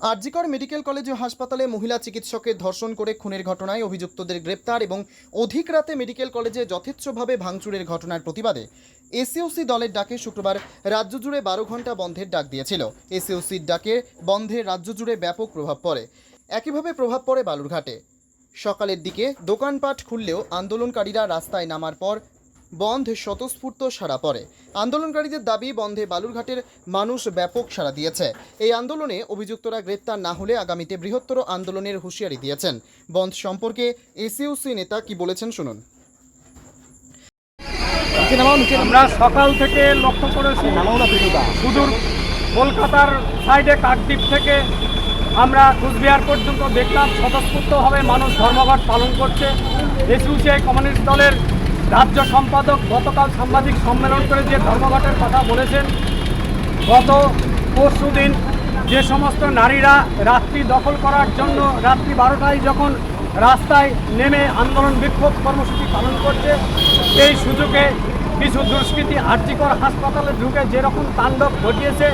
RG Kar medical college ও হাসপাতালে মহিলা চিকিৎসকের ধর্ষণ করে খুনের ঘটনায় অভিযুক্তদের গ্রেপ্তার এবং অধিক রাতে মেডিকেল কলেজে যথেচ্ছভাবে ভাঙচুরের ঘটনার প্রতিবাদে। এসইউসি দলের ডাকে শুক্রবার রাজ্য জুড়ে বারো ঘণ্টা বন্ধের ডাক দিয়েছিল। এসইউসির ডাকে বন্ধে রাজ্য জুড়ে ব্যাপক প্রভাব পড়ে। একইভাবে প্রভাব পড়ে বালুরঘাটে। সকালের দিকে দোকানপাট খুললেও আন্দোলনকারীরা রাস্তায় নামার পর বন্ধ স্বতঃস্ফূর্ত সাড়া পড়ে। আন্দোলনকারীদের দাবি বন্ধে বালুরঘাটের মানুষ ব্যাপক সাড়া দিয়েছে। এই আন্দোলনে অভিযুক্তরা গ্রেপ্তার না হলে আগামীতে বৃহত্তর আন্দোলনের হুঁশিয়ারি দিয়েছেন। বন্ধ সম্পর্কে এসইউসি নেতা কি বলেছেন শুনুন। আমরা সকাল থেকে লক্ষ্য করেছি সুদূর কলকাতার সাইডে কাকদ্বীপ থেকে আমরা কুচবিহার পর্যন্ত দেখলাম স্বতঃস্ফূর্তভাবে মানুষ ধর্মঘট পালন করছে। এসইউসিআই কমিউনিস্ট দলের রাজ্য সম্পাদক গতকাল সাংবাদিক সম্মেলন করে যে ধর্মঘটের কথা বলেছেন, গত পরশু দিন যে সমস্ত নারীরা রাত্রি দখল করার জন্য রাত্রি বারোটায় যখন রাস্তায় নেমে আন্দোলন বিক্ষোভ কর্মসূচি পালন করছে এই সুযোগে কিছু দুষ্কৃতি আর্যিকর হাসপাতালে ঢুকে যেরকম তাণ্ডব ঘটিয়েছে,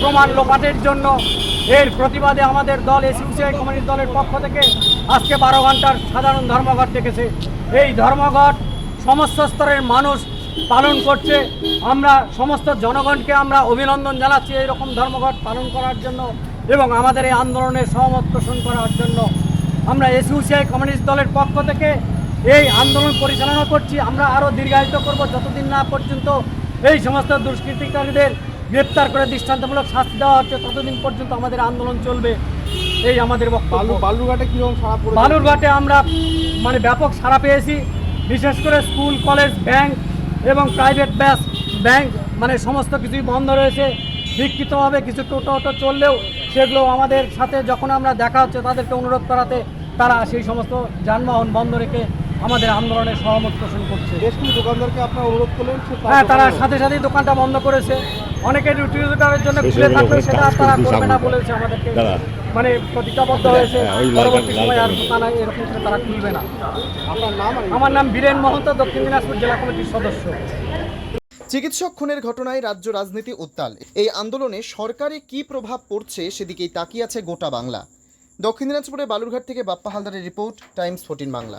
প্রমাণ লোপাটের জন্য এর প্রতিবাদে আমাদের দল এসইউসিআই কমিউনিস্ট দলের পক্ষ থেকে আজকে বারো ঘণ্টার সাধারণ ধর্মঘট ডেকেছে এই ধর্মঘট সমস্ত স্তরের মানুষ পালন করছে। আমরা সমস্ত জনগণকে আমরা অভিনন্দন জানাচ্ছি এইরকম ধর্মঘট পালন করার জন্য এবং আমাদের এই আন্দোলনে সহমত পোষণ করার জন্য। আমরা এসইউসিআই কমিউনিস্ট দলের পক্ষ থেকে এই আন্দোলন পরিচালনা করছি। আমরা আরও দীর্ঘায়িত করব যতদিন না পর্যন্ত এই সমস্ত দুষ্কৃতিকারীদের গ্রেপ্তার করে দৃষ্টান্তমূলক শাস্তি দেওয়া হচ্ছে ততদিন পর্যন্ত আমাদের আন্দোলন চলবে। এই আমাদের বক্তব্য। বালুরঘাটে কীরকম সারা বালুরঘাটে আমরা মানে ব্যাপক সাড়া পেয়েছি। বিশেষ করে স্কুল কলেজ ব্যাংক এবং প্রাইভেট ব্যাস ব্যাংক মানে সমস্ত কিছুই বন্ধ রয়েছে। বিক্ষিপ্তভাবে কিছু টোটো অটো চললেও সেগুলো আমাদের সাথে যখন আমরা দেখা হচ্ছে তাদেরকে অনুরোধ করাতে তারা সেই সমস্ত যানবাহন বন্ধ রেখে আমাদের আন্দোলনে সহমত পোষণ করছে। দোকানদারকে আপনারা অনুরোধ করলেন হ্যাঁ তারা সাথে সাথেই দোকানটা বন্ধ করেছে। অনেকে রুটি রোজগারের জন্য খুলে থাকবে সেটা তারা করবে না বলেছে আমাদেরকে মানে প্রতিজ্ঞাবদ্ধ হয়েছে। পরবর্তী সময় আর দোকান এরকম করে তারা খুলবে না। আপনার নাম আমার নাম বীরেন মহন্ত দক্ষিণ দিনাজপুর জেলা কমিটির সদস্য। চিকিৎসক খুনের ঘটনায় রাজ্য রাজনীতি উত্তাল। এই আন্দোলনে সরকারে কি প্রভাব পড়ছে সেদিকেই তাকিয়ে আছে গোটা বাংলা। দক্ষিণ দিনাজপুরে বালুরঘাট থেকে বাপ্পা হালদারের রিপোর্ট টাইমস ফোর্টিন বাংলা।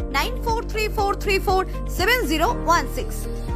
9434347016.